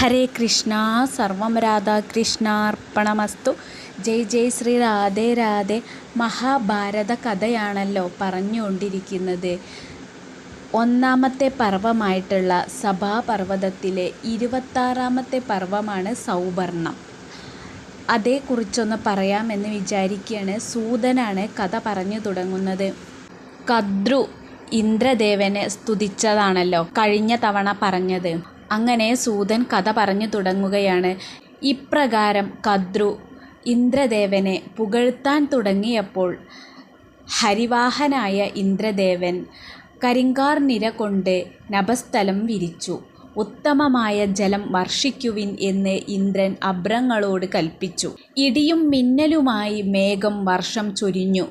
ഹരേ കൃഷ്ണ സർവം രാധാകൃഷ്ണാർപ്പണമസ്തു ജയ് ജയ് ശ്രീ രാധേ രാധേ. മഹാഭാരത കഥയാണല്ലോ പറഞ്ഞുകൊണ്ടിരിക്കുന്നത്. ഒന്നാമത്തെ പർവമായിട്ടുള്ള സഭാപർവതത്തിലെ ഇരുപത്താറാമത്തെ പർവമാണ് സൗവർണം അതേക്കുറിച്ചൊന്ന് പറയാമെന്ന് വിചാരിക്കുകയാണ് സൂതനാണ് കഥ പറഞ്ഞു തുടങ്ങുന്നത്. കദ്രു ഇന്ദ്രദേവനെ സ്തുതിച്ചതാണല്ലോ കഴിഞ്ഞ തവണ പറഞ്ഞത്. അങ്ങനെ സൂതൻ കഥ പറഞ്ഞു തുടങ്ങുകയാണ്. ഇപ്രകാരം കദ്രു ഇന്ദ്രദേവനെ പുകഴ്ത്താൻ തുടങ്ങിയപ്പോൾ ഹരിവാഹനായ ഇന്ദ്രദേവൻ കരിങ്കാർ നിര കൊണ്ട് നഭസ്ഥലം വിരിച്ചു. ഉത്തമമായ ജലം വർഷിക്കുവിൻ എന്ന് ഇന്ദ്രൻ അബ്രങ്ങളോട് കൽപ്പിച്ചു. ഇടിയും മിന്നലുമായി മേഘം വർഷം ചൊരിഞ്ഞു.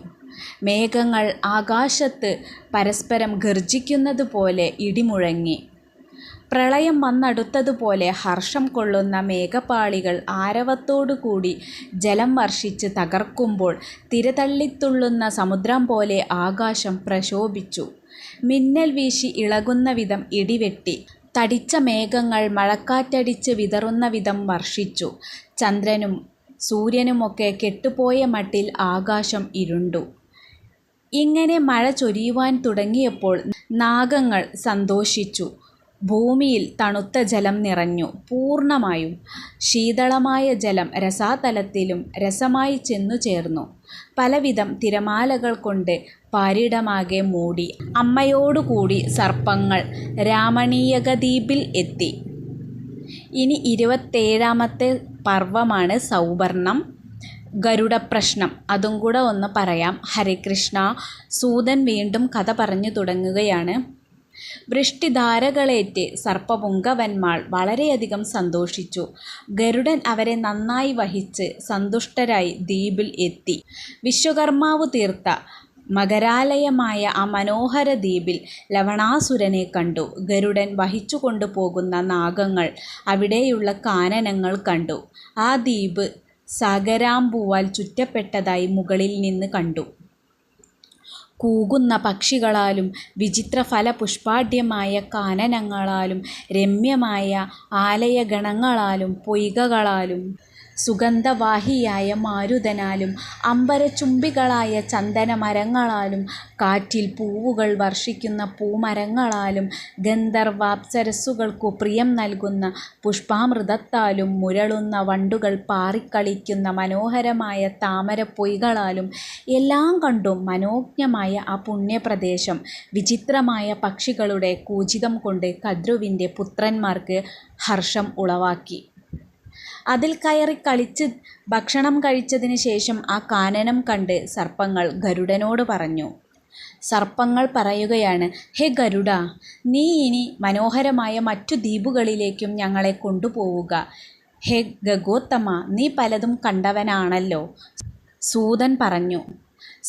മേഘങ്ങൾ ആകാശത്ത് പരസ്പരം ഗർജിക്കുന്നത് പോലെ ഇടിമുഴങ്ങി. പ്രളയം വന്നടുത്തതുപോലെ ഹർഷം കൊള്ളുന്ന മേഘപാളികൾ ആരവത്തോടുകൂടി ജലം വർഷിച്ച് തകർക്കുമ്പോൾ തിരതള്ളിത്തുള്ളുന്ന സമുദ്രം പോലെ ആകാശം പ്രശോഭിച്ചു. മിന്നൽ വീശി ഇളകുന്ന വിധം ഇടിവെട്ടി. തടിച്ച മേഘങ്ങൾ മഴക്കാറ്റടിച്ച് വിതറുന്ന വിധം വർഷിച്ചു. ചന്ദ്രനും സൂര്യനുമൊക്കെ കെട്ടുപോയ മട്ടിൽ ആകാശം ഇരുണ്ടു. ഇങ്ങനെ മഴ ചൊരിയുവാൻ തുടങ്ങിയപ്പോൾ നാഗങ്ങൾ സന്തോഷിച്ചു. ഭൂമിയിൽ തണുത്ത ജലം നിറഞ്ഞു. പൂർണമായും ശീതളമായ ജലം രസാതലത്തിലും രസമായി ചെന്നു ചേർന്നു. പലവിധം തിരമാലകൾ കൊണ്ട് പാരിടമാകെ മൂടി അമ്മയോടുകൂടി സർപ്പങ്ങൾ രാമണീയകദ്വീപിൽ എത്തി. ഇനി ഇരുപത്തേഴാമത്തെ പർവമാണ് സൗവർണം ഗരുഡപ്രശ്നം. അതും കൂടെ ഒന്ന് പറയാം. ഹരികൃഷ്ണ സൂതൻ വീണ്ടും കഥ പറഞ്ഞു തുടങ്ങുകയാണ്. വൃഷ്ടിധാരകളേറ്റ് സർപ്പപുങ്കവന്മാൾ വളരെയധികം സന്തോഷിച്ചു. ഗരുഡൻ അവരെ നന്നായി വഹിച്ച് സന്തുഷ്ടരായി ദ്വീപിൽ എത്തി. വിശ്വകർമാവ് തീർത്ത മകരാലയമായ ആ മനോഹര ദ്വീപിൽ ലവണാസുരനെ കണ്ടു. ഗരുഡൻ വഹിച്ചു കൊണ്ടുപോകുന്ന നാഗങ്ങൾ അവിടെയുള്ള കാനനങ്ങൾ കണ്ടു. ആ ദ്വീപ് സാഗരാംപൂവാൽ ചുറ്റപ്പെട്ടതായി മുകളിൽ നിന്ന് കണ്ടു. കൂകുന്ന പക്ഷികളാലും വിചിത്ര ഫലപുഷ്പാഢ്യമായ കാനനങ്ങളാലും രമ്യമായ ആലയഗണങ്ങളാലും പൊയ്കകളാലും സുഗന്ധവാഹിയായ മാരുതനാലും അമ്പരചുംബികളായ ചന്ദനമരങ്ങളാലും കാറ്റിൽ പൂവുകൾ വർഷിക്കുന്ന പൂമരങ്ങളാലും ഗന്ധർവാപ്സരസ്സുകൾക്കു പ്രിയം നൽകുന്ന പുഷ്പാമൃതത്താലും മുരളുന്ന വണ്ടുകൾ പാറിക്കളിക്കുന്ന മനോഹരമായ താമരപ്പൊയ്കളാലും എല്ലാം കണ്ടും മനോജ്ഞമായ ആ പുണ്യപ്രദേശം വിചിത്രമായ പക്ഷികളുടെ കൂജിതം കൊണ്ട് കദ്രുവിന്റെ പുത്രന്മാർക്ക് ഹർഷം ഉളവാക്കി. അതിൽ കയറി കളിച്ച് ഭക്ഷണം കഴിച്ചതിന് ശേഷം ആ കാനനം കണ്ട് സർപ്പങ്ങൾ ഗരുഡനോട് പറഞ്ഞു സർപ്പങ്ങൾ പറയുകയാണ് ഹേ ഗരുഡ നീ ഇനി മനോഹരമായ മറ്റു ദ്വീപുകളിലേക്കും ഞങ്ങളെ കൊണ്ടുപോവുക. ഹേ ഗഗോത്തമ നീ പലതും കണ്ടവനാണല്ലോ സൂതൻ പറഞ്ഞു.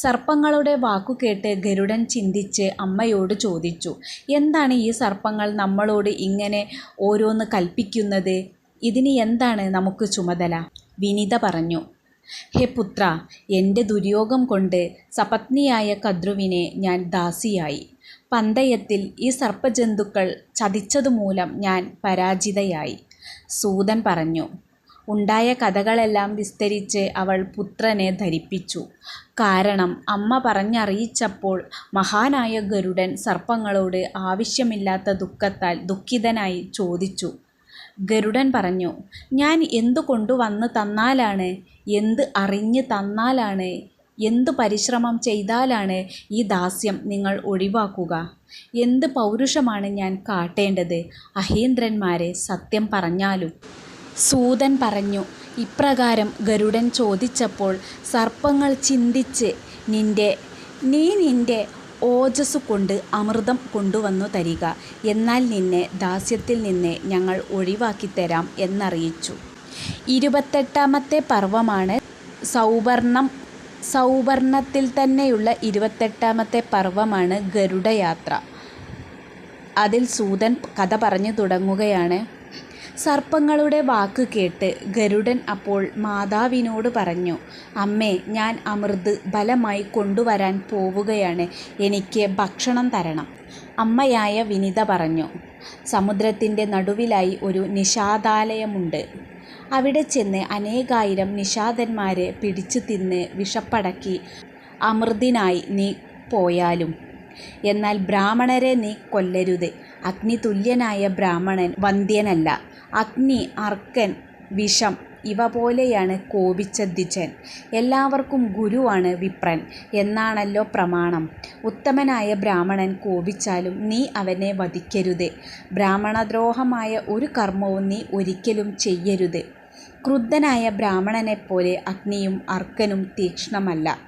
സർപ്പങ്ങളുടെ വാക്കു കേട്ട് ഗരുഡൻ ചിന്തിച്ച് അമ്മയോട് ചോദിച്ചു എന്താണ് ഈ സർപ്പങ്ങൾ നമ്മളോട് ഇങ്ങനെ ഓരോന്ന് കൽപ്പിക്കുന്നത്? ഇതിന് എന്താണ് നമുക്ക് ചുമതല? വിനിത പറഞ്ഞു. ഹേ പുത്ര എന്റെ ദുര്യോഗം കൊണ്ട് സപത്നിയായ കദ്രുവിനെ ഞാൻ ദാസിയായി. പന്തയത്തിൽ ഈ സർപ്പജന്തുക്കൾ ചതിച്ചതുമൂലം ഞാൻ പരാജിതയായി. സൂതൻ പറഞ്ഞു ഉണ്ടായ കഥകളെല്ലാം വിസ്തരിച്ച് അവൾ പുത്രനെ ധരിപ്പിച്ചു. കാരണം അമ്മ പറഞ്ഞറിയിച്ചപ്പോൾ മഹാനായ ഗരുഡൻ സർപ്പങ്ങളോട് ആവശ്യമില്ലാത്ത ദുഃഖത്താൽ ദുഃഖിതനായി ചോദിച്ചു. ഗരുഡൻ പറഞ്ഞു ഞാൻ എന്തു കൊണ്ടുവന്ന് തന്നാലാണ്? എന്ത് അറിഞ്ഞ് തന്നാലാണ്? എന്ത് പരിശ്രമം ചെയ്താലാണ് ഈ ദാസ്യം നിങ്ങൾ ഒഴിവാക്കുക? എന്ത് പൗരുഷമാണ് ഞാൻ കാട്ടേണ്ടത്? അഹേന്ദ്രന്മാരെ സത്യം പറഞ്ഞാലും. സൂതൻ പറഞ്ഞു ഇപ്രകാരം ഗരുഡൻ ചോദിച്ചപ്പോൾ സർപ്പങ്ങൾ ചിന്തിച്ച് നിന്റെ നീ നിന്റെ ഓജസ് കൊണ്ട് അമൃതം കൊണ്ടുവന്നു തരിക. എന്നാൽ നിന്നെ ദാസ്യത്തിൽ നിന്ന് ഞങ്ങൾ ഒഴിവാക്കിത്തരാം എന്നറിയിച്ചു. ഇരുപത്തെട്ടാമത്തെ പർവമാണ് സൗവർണം സൗവർണത്തിൽ തന്നെയുള്ള ഇരുപത്തെട്ടാമത്തെ പർവമാണ് ഗരുഡയാത്ര. അതിൽ സൂതൻ കഥ പറഞ്ഞു തുടങ്ങുകയാണ്. സർപ്പങ്ങളുടെ വാക്ക് കേട്ട് ഗരുഡൻ അപ്പോൾ മാതാവിനോട് പറഞ്ഞു അമ്മേ ഞാൻ അമൃത് ബലമായി കൊണ്ടുവരാൻ പോവുകയാണ്. എനിക്ക് ഭക്ഷണം തരണം. അമ്മയായ വിനിത പറഞ്ഞു സമുദ്രത്തിന്റെ നടുവിലായി ഒരു നിഷാദാലയമുണ്ട്. അവിടെ ചെന്ന് അനേകായിരം നിഷാദന്മാരെ പിടിച്ചു തിന്ന് വിഷപ്പടക്കി അമൃതിനായി നീ പോയാലും. എന്നാൽ ബ്രാഹ്മണരെ നീ കൊല്ലരുത്. അഗ്നി തുല്യനായ ബ്രാഹ്മണൻ വന്ധ്യനല്ല. അഗ്നി അർക്കൻ വിഷം ഇവ പോലെയാണ് കോപിച്ച ദ്വിജൻ എല്ലാവർക്കും ഗുരുവാണ് വിപ്രൻ. എന്നാണല്ലോ പ്രമാണം. ഉത്തമനായ ബ്രാഹ്മണൻ കോപിച്ചാലും നീ അവനെ വധിക്കരുത്. ബ്രാഹ്മണദ്രോഹമായ ഒരു കർമ്മവും നീ ഒരിക്കലും ചെയ്യരുത്. ക്രുദ്ധനായ ബ്രാഹ്മണനെപ്പോലെ അഗ്നിയും അർക്കനും തീക്ഷ്ണമല്ല.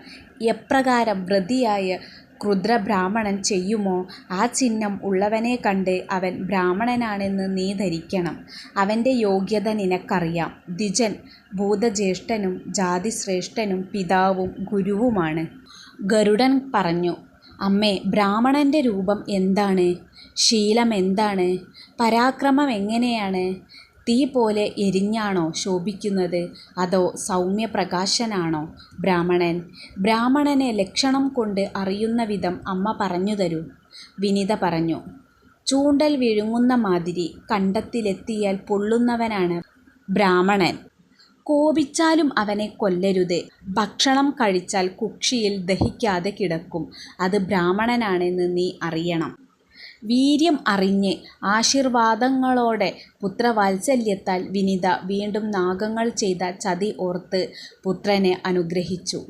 എപ്രകാരം വ്രതിയായ ക്രുദ്രബ്രാഹ്മണൻ ചെയ്യുമോ? ആ ചിഹ്നം ഉള്ളവനെ കണ്ട് അവൻ ബ്രാഹ്മണനാണെന്ന് നീ ധരിക്കണം. അവന്റെ യോഗ്യത നിനക്കറിയാം. ദ്വിജൻ ഭൂതജ്യേഷ്ഠനും ജാതിശ്രേഷ്ഠനും പിതാവും ഗുരുവുമാണ്. ഗരുഡൻ പറഞ്ഞു അമ്മേ ബ്രാഹ്മണന്റെ രൂപം എന്താണ്? ശീലം എന്താണ്? പരാക്രമം എങ്ങനെയാണ്? തീ പോലെ എരിഞ്ഞാണോ ശോഭിക്കുന്നത്? അതോ സൗമ്യപ്രകാശനാണോ? ബ്രാഹ്മണൻ. ബ്രാഹ്മണനെ ലക്ഷണം കൊണ്ട് അറിയുന്ന വിധം അമ്മ പറഞ്ഞു തരൂ. വിനിത പറഞ്ഞു ചൂണ്ടൽ വിഴുങ്ങുന്ന മാതിരി കണ്ടത്തിലെത്തിയാൽ പൊള്ളുന്നവനാണ് ബ്രാഹ്മണൻ. കോപിച്ചാലും അവനെ കൊല്ലരുത്. ഭക്ഷണം കഴിച്ചാൽ കുക്ഷിയിൽ ദഹിക്കാതെ കിടക്കും. അത് ബ്രാഹ്മണനാണെന്ന് നീ അറിയണം. വീര്യം അറിഞ്ഞ് ആശീർവാദങ്ങളോടെ പുത്രവാത്സല്യത്താൽ വിനിത വീണ്ടും നാഗങ്ങൾ ചെയ്ത ചതി ഓർത്ത് പുത്രനെ അനുഗ്രഹിച്ചു.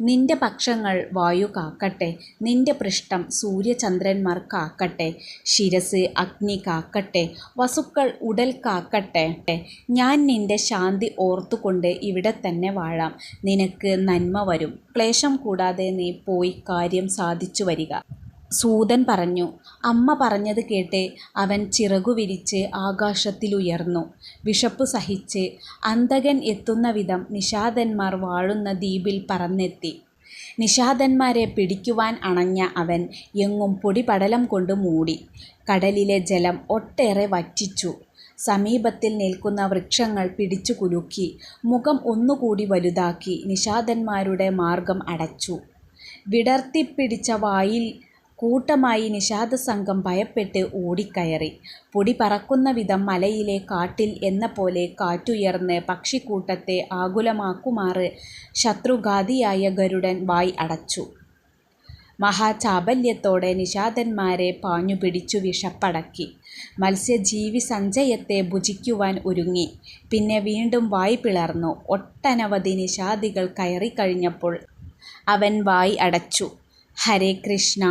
നിന്റെ പക്ഷങ്ങൾ വായു കാക്കട്ടെ നിന്റെ പൃഷ്ഠം സൂര്യചന്ദ്രന്മാർ കാക്കട്ടെ ശിരസ് അഗ്നി കാക്കട്ടെ വസുക്കൾ ഉടൽ കാക്കട്ടെ. ഞാൻ നിന്റെ ശാന്തി ഓർത്തുകൊണ്ട് ഇവിടെ തന്നെ വാഴാം. നിനക്ക് നന്മ വരും. ക്ലേശം കൂടാതെ നീ പോയി കാര്യം സാധിച്ചു വരിക. സൂതൻ പറഞ്ഞു അമ്മ പറഞ്ഞത് കേട്ട് അവൻ ചിറകു വിരിച്ച് ആകാശത്തിലുയർന്നു. വിഷപ്പ് സഹിച്ച് അന്തകൻ എത്തുന്ന വിധം നിഷാദന്മാർ വാഴുന്ന ദ്വീപിൽ പറന്നെത്തി. നിഷാദന്മാരെ പിടിക്കുവാൻ അണഞ്ഞ അവൻ എങ്ങും പൊടിപടലം കൊണ്ട് മൂടി. കടലിലെ ജലം ഒട്ടേറെ വറ്റിച്ചു. സമീപത്തിൽ നിൽക്കുന്ന വൃക്ഷങ്ങൾ പിടിച്ചു കുലുക്കി മുഖം ഒന്നുകൂടി വലുതാക്കി നിഷാദന്മാരുടെ മാർഗം അടച്ചു. വിടർത്തിപ്പിടിച്ച വായിൽ കൂട്ടമായി നിഷാദസംഘം ഭയപ്പെട്ട് ഓടിക്കയറി. പൊടി പറക്കുന്ന വിധം മലയിലെ കാട്ടിൽ എന്ന പോലെ കാറ്റുയർന്ന് പക്ഷിക്കൂട്ടത്തെ ആകുലമാക്കുമാറ് ശത്രുഘാതിയായ ഗരുഡൻ വായ് അടച്ചു. മഹാചാബല്യത്തോടെ നിഷാദന്മാരെ പാഞ്ഞുപിടിച്ചു മത്സ്യജീവി സഞ്ചയത്തെ ഭുജിക്കുവാൻ ഒരുങ്ങി. പിന്നെ വീണ്ടും വായ് പിളർന്നു. ഒട്ടനവധി നിഷാദികൾ കയറിക്കഴിഞ്ഞപ്പോൾ അവൻ വായ് അടച്ചു. ഹരേ കൃഷ്ണ.